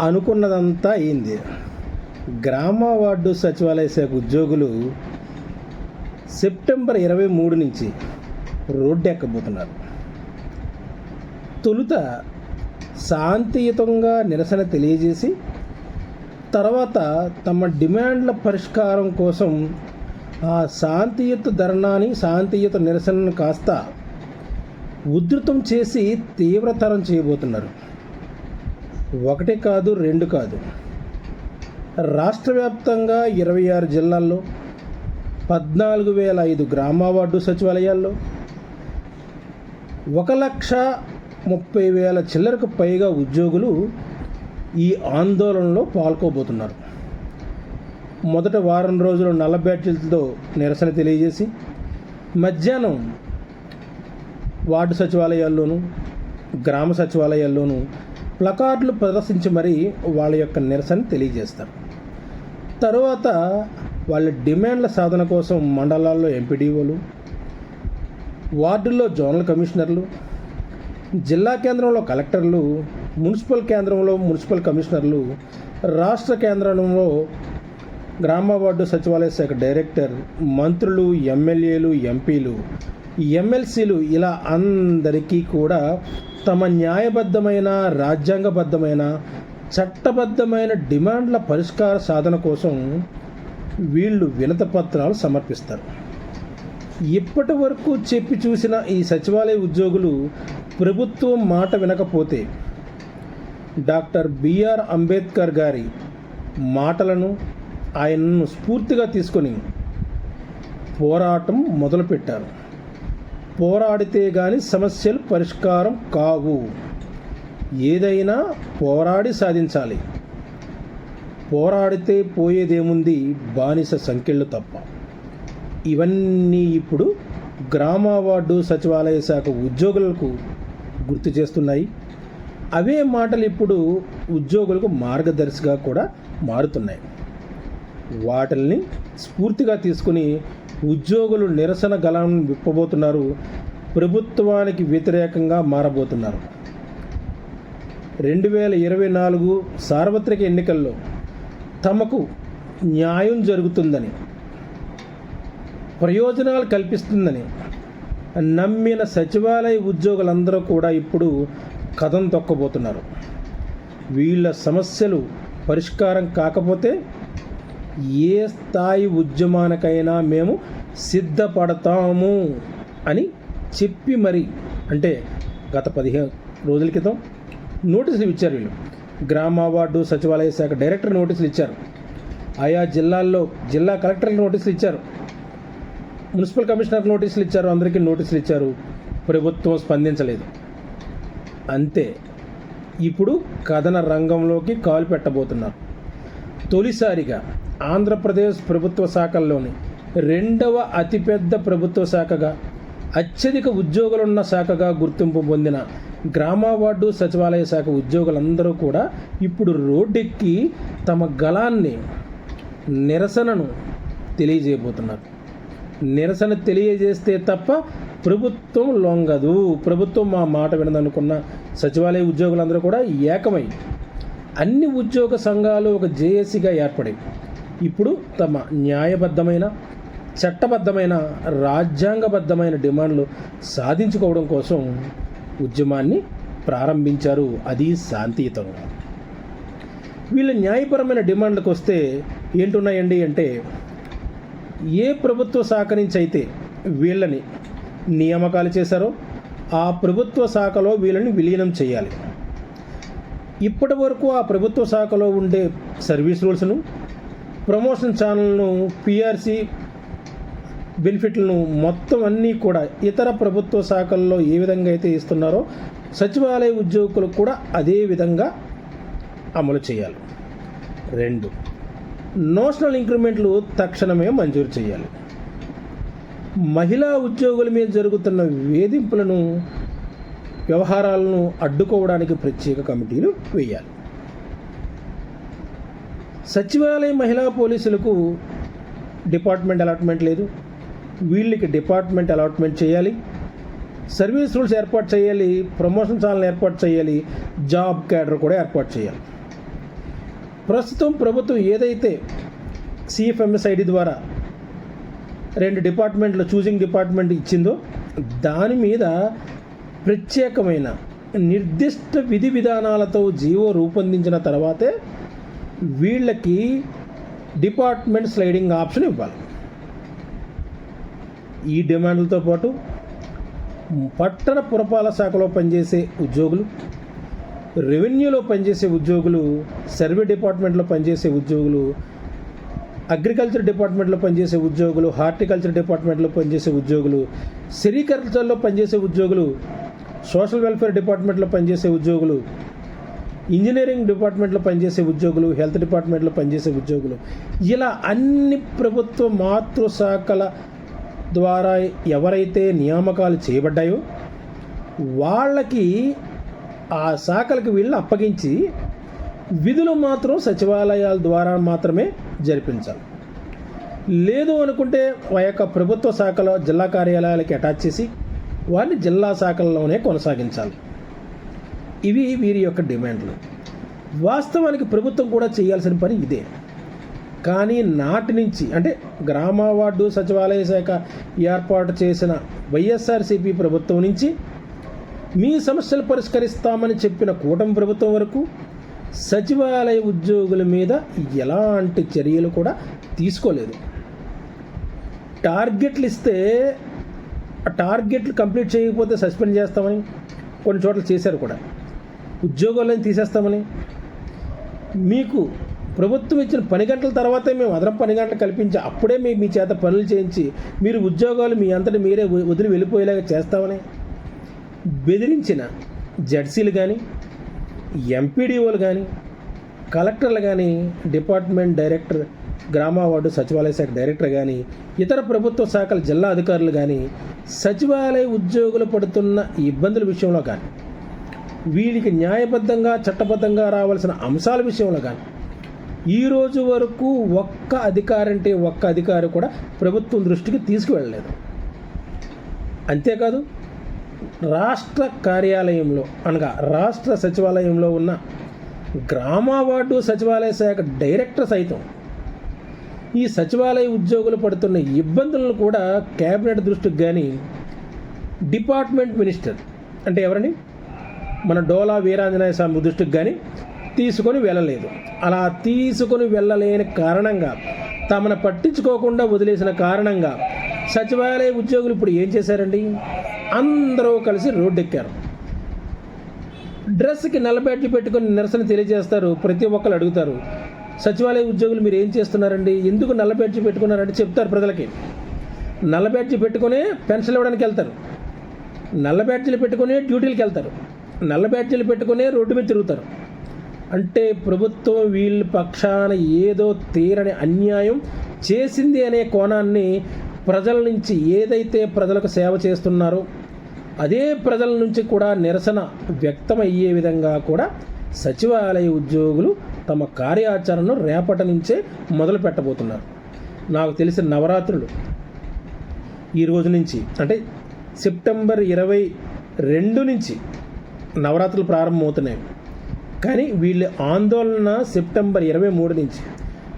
అనుకున్నదంతా అయింది గ్రామ వార్డు సచివాలయ శాఖ ఉద్యోగులు సెప్టెంబర్ ఇరవై మూడు నుంచి రోడ్డు ఎక్కబోతున్నారు. తొలుత శాంతియుతంగా నిరసన తెలియజేసి తర్వాత తమ డిమాండ్ల పరిష్కారం కోసం ఆ శాంతియుత ధర్నాని శాంతియుత నిరసనను కాస్త ఉధృతం చేసి తీవ్రతరం చేయబోతున్నారు. ఒకటి కాదు రెండు కాదు. రాష్ట్ర వ్యాప్తంగా ఇరవై ఆరు జిల్లాల్లో పద్నాలుగు వేల ఐదు గ్రామ వార్డు సచివాలయాల్లో ఒక లక్ష ముప్పై వేల చిల్లరకు పైగా ఉద్యోగులు ఈ ఆందోళనలో పాల్గొబోతున్నారు. మొదట వారం రోజులు నల్ల బ్యాడ్జీలతో నిరసన తెలియజేసి మధ్యాహ్నం వార్డు సచివాలయాల్లోనూ గ్రామ సచివాలయాల్లోనూ ప్లకార్డులు ప్రదర్శించి మరీ వాళ్ళ యొక్క నిరసన తెలియజేస్తారు. తరువాత వాళ్ళ డిమాండ్ల సాధన కోసం మండలాల్లో ఎంపీడీఓలు వార్డుల్లో జోనల్ కమిషనర్లు జిల్లా కేంద్రంలో కలెక్టర్లు మున్సిపల్ కేంద్రంలో మున్సిపల్ కమిషనర్లు రాష్ట్ర కేంద్రంలో గ్రామ వార్డు సచివాలయ శాఖ డైరెక్టర్ మంత్రులు ఎమ్మెల్యేలు ఎంపీలు ఎమ్మెల్సీలు ఇలా అందరికీ కూడా తమ న్యాయబద్ధమైన రాజ్యాంగబద్ధమైన చట్టబద్ధమైన డిమాండ్ల పరిష్కార సాధన కోసం వీళ్ళు వినత పత్రాలు సమర్పిస్తారు. ఇప్పటి వరకు చెప్పి చూసిన ఈ సచివాలయ ఉద్యోగులు ప్రభుత్వం మాట వినకపోతే డాక్టర్ బిఆర్ అంబేద్కర్ గారి మాటలను ఆయనను స్ఫూర్తిగా తీసుకొని పోరాటం మొదలుపెట్టారు. పోరాడితే గాని సమస్యలు పరిష్కారం కావు. ఏదైనా పోరాడి సాధించాలి. పోరాడితే పోయేదేముంది బానిస సంఖ్యలు తప్ప. ఇవన్నీ ఇప్పుడు గ్రామ వార్డు సచివాలయ శాఖ ఉద్యోగులకు గుర్తు చేస్తున్నాయి. అవే మాటలు ఇప్పుడు ఉద్యోగులకు మార్గదర్శిగా కూడా మారుతున్నాయి. వాటిల్ని స్ఫూర్తిగా తీసుకుని ఉద్యోగులు నిరసన గలం విప్పబోతున్నారు. ప్రభుత్వానికి వ్యతిరేకంగా మారబోతున్నారు. రెండు వేల ఇరవై నాలుగు సార్వత్రిక ఎన్నికల్లో తమకు న్యాయం జరుగుతుందని ప్రయోజనాలు కల్పిస్తుందని నమ్మిన సచివాలయ ఉద్యోగులందరూ కూడా ఇప్పుడు కథం తొక్కబోతున్నారు. వీళ్ళ సమస్యలు పరిష్కారం కాకపోతే ఏ స్థాయి ఉద్యమానికైనా మేము సిద్ధపడతాము అని చెప్పి మరి అంటే గత పదిహేను రోజుల క్రితం నోటీసులు ఇచ్చారు వీళ్ళు. గ్రామ వార్డు సచివాలయ శాఖ డైరెక్టర్ నోటీసులు ఇచ్చారు. ఆయా జిల్లాల్లో జిల్లా కలెక్టర్లు నోటీసులు ఇచ్చారు. మున్సిపల్ కమిషనర్ నోటీసులు ఇచ్చారు. అందరికీ నోటీసులు ఇచ్చారు. ప్రభుత్వం స్పందించలేదు. అంతే. ఇప్పుడు కథన రంగంలోకి కాలు పెట్టబోతున్నారు. తొలిసారిగా ఆంధ్రప్రదేశ్ ప్రభుత్వ శాఖల్లోని రెండవ అతిపెద్ద ప్రభుత్వ శాఖగా అత్యధిక ఉద్యోగులున్న శాఖగా గుర్తింపు పొందిన గ్రామ వార్డు సచివాలయ శాఖ ఉద్యోగులందరూ కూడా ఇప్పుడు రోడ్డెక్కి తమ గళాన్ని నిరసనను తెలియజేయబోతున్నారు. నిరసన తెలియజేస్తే తప్ప ప్రభుత్వం లొంగదు. ప్రభుత్వం మా మాట వినదనుకున్న సచివాలయ ఉద్యోగులందరూ కూడా ఏకమై అన్ని ఉద్యోగ సంఘాలు ఒక జేఏసీగా ఏర్పడాయి. ఇప్పుడు తమ న్యాయబద్ధమైన చట్టబద్ధమైన రాజ్యాంగబద్ధమైన డిమాండ్లు సాధించుకోవడం కోసం ఉద్యమాన్ని ప్రారంభించారు. అది శాంతియుతంగా వీళ్ళ న్యాయపరమైన డిమాండ్లకు వస్తే ఏంటున్నాయండి అంటే ఏ ప్రభుత్వ శాఖ నుంచి అయితే వీళ్ళని నియామకాలు చేశారో ఆ ప్రభుత్వ శాఖలో వీళ్ళని విలీనం చేయాలి. ఇప్పటి వరకు ఆ ప్రభుత్వ శాఖలో ఉండే సర్వీస్ రూల్స్ను ప్రమోషన్ ఛానల్ను పిఆర్సి బెనిఫిట్లను మొత్తం అన్నీ కూడా ఇతర ప్రభుత్వ శాఖల్లో ఏ విధంగా అయితే ఇస్తున్నారో సచివాలయ ఉద్యోగులకు కూడా అదే విధంగా అమలు చేయాలి. రెండు నోషనల్ ఇంక్రిమెంట్లు తక్షణమే మంజూరు చేయాలి. మహిళా ఉద్యోగుల మీద జరుగుతున్న వేధింపులను వ్యవహారాలను అడ్డుకోవడానికి ప్రత్యేక కమిటీలు వేయాలి. సచివాలయ మహిళా పోలీసులకు డిపార్ట్మెంట్ అలాట్మెంట్ లేదు. వీళ్ళకి డిపార్ట్మెంట్ అలాట్మెంట్ చేయాలి. సర్వీస్ రూల్స్ ఏర్పాటు చేయాలి. ప్రమోషన్ ఛానల్ ఏర్పాటు చేయాలి. జాబ్ క్యాడర్ కూడా ఏర్పాటు చేయాలి. ప్రస్తుతం ప్రభుత్వం ఏదైతే సిఎఫ్ఎంఎస్ఐడి ద్వారా రెండు డిపార్ట్మెంట్లు చూసింగ్ డిపార్ట్మెంట్ ఇచ్చిందో దాని మీద ప్రత్యేకమైన నిర్దిష్ట విధి విధానాలతో జీవో రూపొందించిన తర్వాతే వీళ్ళకి డిపార్ట్మెంట్ స్లైడింగ్ ఆప్షన్ ఇవ్వాలి. ఈ డిమాండ్లతో పాటు పట్టణ పురపాలక శాఖలో పనిచేసే ఉద్యోగులు రెవెన్యూలో పనిచేసే ఉద్యోగులు సర్వే డిపార్ట్మెంట్లో పనిచేసే ఉద్యోగులు అగ్రికల్చర్ డిపార్ట్మెంట్లో పనిచేసే ఉద్యోగులు హార్టికల్చర్ డిపార్ట్మెంట్లో పనిచేసే ఉద్యోగులు సెరికల్చర్లో పనిచేసే ఉద్యోగులు సోషల్ వెల్ఫేర్ డిపార్ట్మెంట్లో పనిచేసే ఉద్యోగులు ఇంజనీరింగ్ డిపార్ట్మెంట్లో పనిచేసే ఉద్యోగులు హెల్త్ డిపార్ట్మెంట్లో పనిచేసే ఉద్యోగులు ఇలా అన్ని ప్రభుత్వ మాతృశాఖల ద్వారా ఎవరైతే నియామకాలు చేయబడ్డాయో వాళ్ళకి ఆ శాఖలకు వీళ్ళు అప్పగించి విధులు మాత్రం సచివాలయాల ద్వారా మాత్రమే జరిపించాలి. లేదు అనుకుంటే ఆ యొక్క ప్రభుత్వ శాఖలో జిల్లా కార్యాలయాలకి అటాచ్ చేసి వారిని జిల్లా శాఖల్లోనే కొనసాగించాలి. ఇవి వీరి యొక్క డిమాండ్లు. వాస్తవానికి ప్రభుత్వం కూడా చేయాల్సిన పని ఇదే. కానీ నాటి నుంచి అంటే గ్రామ వార్డు సచివాలయ శాఖ ఏర్పాటు చేసిన వైఎస్ఆర్సీపీ ప్రభుత్వం నుంచి మీ సమస్యలు పరిష్కరిస్తామని చెప్పిన కూటమి ప్రభుత్వం వరకు సచివాలయ ఉద్యోగుల మీద ఎలాంటి చర్యలు కూడా తీసుకోలేదు. టార్గెట్లు ఇస్తే ఆ టార్గెట్లు కంప్లీట్ చేయకపోతే సస్పెండ్ చేస్తామని కొన్ని చోట్ల చేశారు కూడా. ఉద్యోగాలను తీసేస్తామని. మీకు ప్రభుత్వం ఇచ్చిన పని గంటల తర్వాతే మేము అదనపు పని గంటలు కల్పించి అప్పుడే మీ మీ చేత పనులు చేయించి మీరు ఉద్యోగాలు మీ అంతటి మీరే వదిలి వెళ్ళిపోయేలాగా చేస్తామని. బెదిరించిన జడ్సీలు కానీ ఎంపీడీఓలు కానీ కలెక్టర్లు కానీ డిపార్ట్మెంట్ డైరెక్టర్ గ్రామ వార్డు సచివాలయ శాఖ డైరెక్టర్ కానీ ఇతర ప్రభుత్వ శాఖల జిల్లా అధికారులు కానీ సచివాలయ ఉద్యోగులు పడుతున్న ఇబ్బందుల విషయంలో కానీ వీరికి న్యాయబద్ధంగా చట్టబద్ధంగా రావాల్సిన అంశాల విషయంలో కానీ ఈ రోజు వరకు ఒక్క అధికారి అంటే ఒక్క అధికారి కూడా ప్రభుత్వం దృష్టికి తీసుకువెళ్ళలేదు. అంతేకాదు రాష్ట్ర కార్యాలయంలో అనగా రాష్ట్ర సచివాలయంలో ఉన్న గ్రామ వార్డు సచివాలయ శాఖ డైరెక్టర్ సైతం ఈ సచివాలయ ఉద్యోగులు పడుతున్న ఇబ్బందులను కూడా కేబినెట్ దృష్టికి కానీ డిపార్ట్మెంట్ మినిస్టర్ అంటే ఎవరని మన డోలా వీరాంజనేయ స్వామి దృష్టికి కానీ తీసుకొని వెళ్ళలేదు. అలా తీసుకొని వెళ్ళలేని కారణంగా తమను పట్టించుకోకుండా వదిలేసిన కారణంగా సచివాలయ ఉద్యోగులు ఇప్పుడు ఏం చేశారండి? అందరూ కలిసి రోడ్డెక్కారు. డ్రెస్కి నల్లబెట్లు పెట్టుకుని నిరసన తెలియజేస్తారు ప్రతి ఒక్కరు అడుగుతారు సచివాలయ ఉద్యోగులు మీరు ఏం చేస్తున్నారండి? ఎందుకు నల్ల పెట్టుకున్నారంటే చెప్తారు ప్రజలకి. నల్ల బ్యాడ్జీ పెట్టుకొని పెన్షన్ ఇవ్వడానికి వెళ్తారు. నల్ల బ్యాడ్జీలు పెట్టుకొని డ్యూటీలకు వెళ్తారు. నల్ల బ్యాడ్జీలు పెట్టుకునే రోడ్డు మీద తిరుగుతారు. అంటే ప్రభుత్వం వీళ్ళ పక్షాన ఏదో తీరని అన్యాయం చేసింది అనే కోణాన్ని ప్రజల నుంచి ఏదైతే ప్రజలకు సేవ చేస్తున్నారో అదే ప్రజల నుంచి కూడా నిరసన వ్యక్తమయ్యే విధంగా కూడా సచివాలయ ఉద్యోగులు తమ కార్యాచరణను రేపటి నుంచే మొదలు పెట్టబోతున్నారు. నాకు తెలిసిన నవరాత్రులు ఈ రోజు నుంచి అంటే సెప్టెంబర్ ఇరవై రెండు నుంచి నవరాత్రులు ప్రారంభమవుతున్నాయి. కానీ వీళ్ళ ఆందోళన సెప్టెంబర్ ఇరవై మూడు నుంచి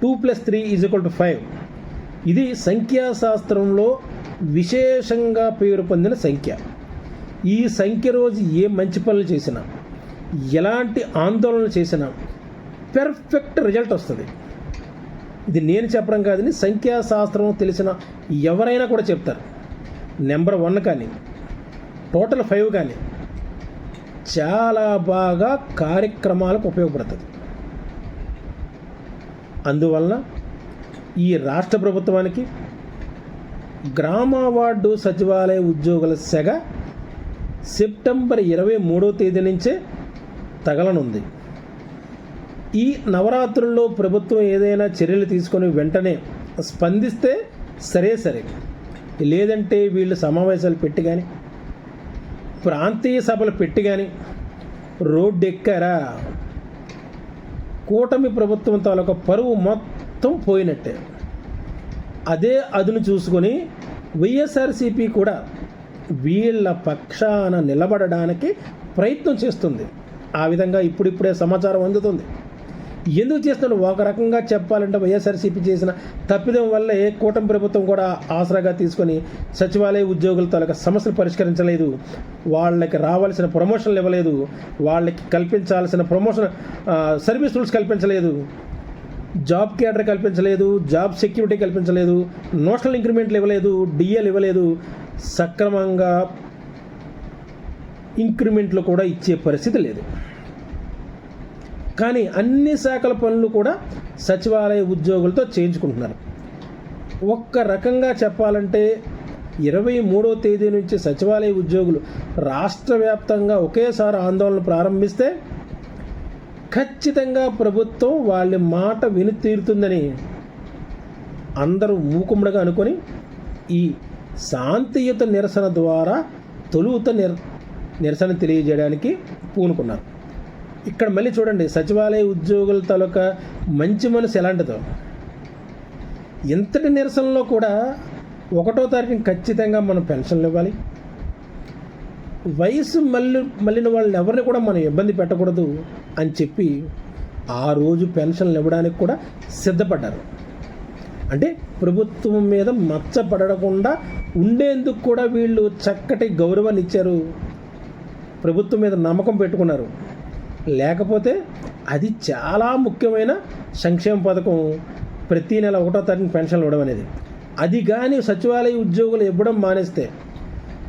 two plus three is equal to five. ఇది సంఖ్యాశాస్త్రంలో విశేషంగా పేరు పొందిన సంఖ్య. ఈ సంఖ్య రోజు ఏ మంచి పనులు చేసినా ఎలాంటి ఆందోళనలు చేసినా పెర్ఫెక్ట్ రిజల్ట్ వస్తుంది. ఇది నేను చెప్పడం కాదని సంఖ్యాశాస్త్రం తెలిసిన ఎవరైనా కూడా చెప్తారు. నెంబర్ వన్ కానీ టోటల్ ఫైవ్ కానీ చాలా బాగా కార్యక్రమాలకు ఉపయోగపడుతుంది. అందువలన ఈ రాష్ట్ర ప్రభుత్వానికి గ్రామ వార్డు సచివాలయ ఉద్యోగుల సెగ సెప్టెంబర్ ఇరవై మూడో తేదీ నుంచే తగలనుంది. ఈ నవరాత్రుల్లో ప్రభుత్వం ఏదైనా చర్యలు తీసుకొని వెంటనే స్పందిస్తే సరే సరే. లేదంటే వీళ్ళు సమావేశాలు పెట్టి కానీ ప్రాంతీయ సభలు పెట్టి కానీ రోడ్డు కూటమి ప్రభుత్వం తాలూకా పరువు మొత్తం పోయినట్టే. అదే అదును చూసుకొని వైఎస్ఆర్సీపీ కూడా వీళ్ళ పక్షాన నిలబడడానికి ప్రయత్నం చేస్తుంది. ఆ విధంగా ఇప్పుడిప్పుడే సమాచారం అందుతుంది. ఎందుకు చేస్తున్నారు? ఒక రకంగా చెప్పాలంటే వైఎస్ఆర్సీపీ చేసిన తప్పిదం వల్లే కూటమి ప్రభుత్వం కూడా ఆసరాగా తీసుకొని సచివాలయ ఉద్యోగుల తాలూకా సమస్యలు పరిష్కరించలేదు. వాళ్ళకి రావాల్సిన ప్రమోషన్లు ఇవ్వలేదు. వాళ్ళకి కల్పించాల్సిన ప్రమోషన్ సర్వీస్ రూల్స్ కల్పించలేదు. జాబ్ క్యాడర్ కల్పించలేదు. జాబ్ సెక్యూరిటీ కల్పించలేదు. నోషనల్ ఇంక్రిమెంట్లు ఇవ్వలేదు. డిఎల్ ఇవ్వలేదు. సక్రమంగా ఇంక్రిమెంట్లు కూడా ఇచ్చే పరిస్థితి లేదు. కానీ అన్ని శాఖల పనులు కూడా సచివాలయ ఉద్యోగులతో చేయించుకుంటున్నారు. ఒక్క రకంగా చెప్పాలంటే ఇరవై మూడో తేదీ నుంచి సచివాలయ ఉద్యోగులు రాష్ట్ర వ్యాప్తంగా ఒకేసారి ఆందోళన ప్రారంభిస్తే ఖచ్చితంగా ప్రభుత్వం వాళ్ళ మాట విని తీరుతుందని అందరూ మూకుమ్మడిగా అనుకొని ఈ శాంతియుత నిరసన ద్వారా తొలుత నిర నిరసన తెలియజేయడానికి పూనుకున్నారు. ఇక్కడ మళ్ళీ చూడండి సచివాలయ ఉద్యోగుల తాలూకా మంచి మనసు ఎలాంటిదో. ఇంతటి నిరసనలో కూడా ఒకటో తారీఖున ఖచ్చితంగా మనం పెన్షన్లు ఇవ్వాలి. వయసు మళ్ళీ మళ్ళిన వాళ్ళని ఎవరిని కూడా మనం ఇబ్బంది పెట్టకూడదు అని చెప్పి ఆ రోజు పెన్షన్లు ఇవ్వడానికి కూడా సిద్ధపడ్డారు. అంటే ప్రభుత్వం మీద మచ్చపడకుండా ఉండేందుకు కూడా వీళ్ళు చక్కటి గౌరవాన్ని ఇచ్చారు. ప్రభుత్వం మీద నమ్మకం పెట్టుకున్నారు. లేకపోతే అది చాలా ముఖ్యమైన సంక్షేమ పథకం ప్రతి నెల ఒకటో తారీఖు పెన్షన్లు ఇవ్వడం అనేది. అది కానీ సచివాలయ ఉద్యోగులు ఇవ్వడం మానేస్తే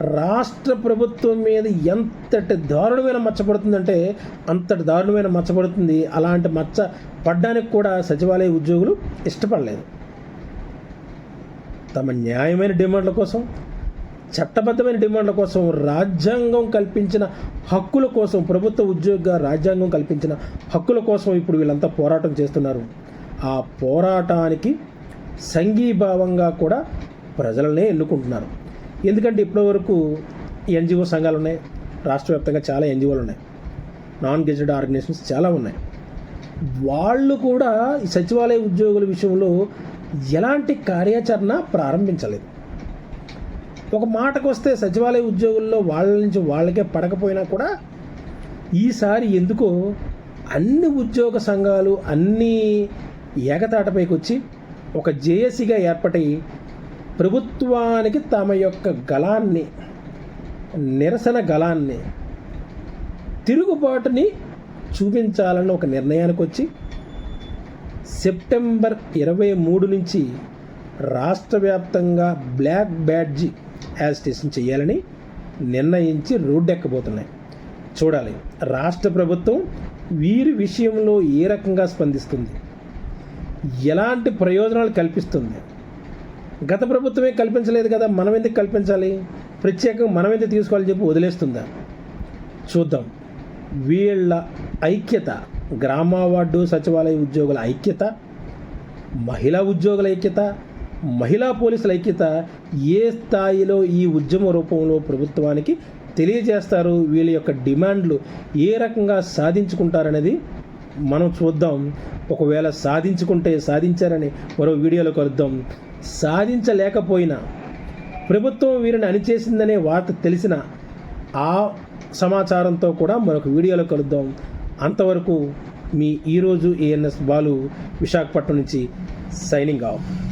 రాష్ట్ర ప్రభుత్వం మీద ఎంతటి దారుణమైన మచ్చపడుతుందంటే అంతటి దారుణమైన మచ్చపడుతుంది అలాంటి మచ్చ పడ్డానికి కూడా సచివాలయ ఉద్యోగులు ఇష్టపడలేదు. తమ న్యాయమైన డిమాండ్ల కోసం చట్టబద్ధమైన డిమాండ్ల కోసం రాజ్యాంగం కల్పించిన హక్కుల కోసం ప్రభుత్వ ఉద్యోగిగా రాజ్యాంగం కల్పించిన హక్కుల కోసం ఇప్పుడు వీళ్ళంతా పోరాటం చేస్తున్నారు. ఆ పోరాటానికి సంఘీభావంగా కూడా ప్రజలనే ఎన్నుకుంటున్నారు. ఎందుకంటే ఇప్పటివరకు ఎన్జిఓ సంఘాలు ఉన్నాయి రాష్ట్ర వ్యాప్తంగా చాలా ఎన్జిఓలు ఉన్నాయి నాన్ గెజెడ్ ఆర్గనైజేషన్స్ చాలా ఉన్నాయి. వాళ్ళు కూడా ఈ సచివాలయ ఉద్యోగుల విషయంలో ఎలాంటి కార్యాచరణ ప్రారంభించలేదు. ఒక మాటకు వస్తే సచివాలయ ఉద్యోగుల్లో వాళ్ళ నుంచి వాళ్ళకే పడకపోయినా కూడా ఈసారి ఎందుకో అన్ని ఉద్యోగ సంఘాలు అన్నీ ఏకతాటపైకి వచ్చి ఒక జేఏసీగా ఏర్పడి ప్రభుత్వానికి తమ యొక్క గలాన్ని నిరసన గలాన్ని తిరుగుబాటుని చూపించాలన్న ఒక నిర్ణయానికి వచ్చి సెప్టెంబర్ ఇరవై మూడు నుంచి రాష్ట్ర వ్యాప్తంగా బ్లాక్ బ్యాడ్జీ యాజిటేషన్ చేయాలని నిర్ణయించి రోడ్డెక్కబోతున్నాయి. చూడాలి రాష్ట్ర ప్రభుత్వం వీరి విషయంలో ఏ రకంగా స్పందిస్తుంది? ఎలాంటి ప్రయోజనాలు కల్పిస్తుంది? గత ప్రభుత్వమే కల్పించలేదు కదా మనం ఎందుకు కల్పించాలి? ప్రత్యేకంగా మనం ఎందుకు తీసుకోవాలని చెప్పి వదిలేస్తుందా? చూద్దాం. వీళ్ళ ఐక్యత గ్రామ వార్డు సచివాలయ ఉద్యోగుల ఐక్యత మహిళా ఉద్యోగుల ఐక్యత మహిళా పోలీసుల ఐక్యత ఏ స్థాయిలో ఈ ఉద్యమ రూపంలో ప్రభుత్వానికి తెలియజేస్తారు? వీళ్ళ యొక్క డిమాండ్లు ఏ రకంగా సాధించుకుంటారనేది మనం చూద్దాం. ఒకవేళ సాధించుకుంటే సాధించారని మరో వీడియోలో కలుద్దాం. సాధించలేకపోయినా ప్రభుత్వం వీరిని అణిచేసిందనే వార్త తెలిసిన ఆ సమాచారంతో కూడా మరొక వీడియోలో కలుద్దాం. అంతవరకు మీ ఈరోజు ఏఎన్ఎస్ బాలు విశాఖపట్నం నుంచి సైనింగ్ ఆఫ్.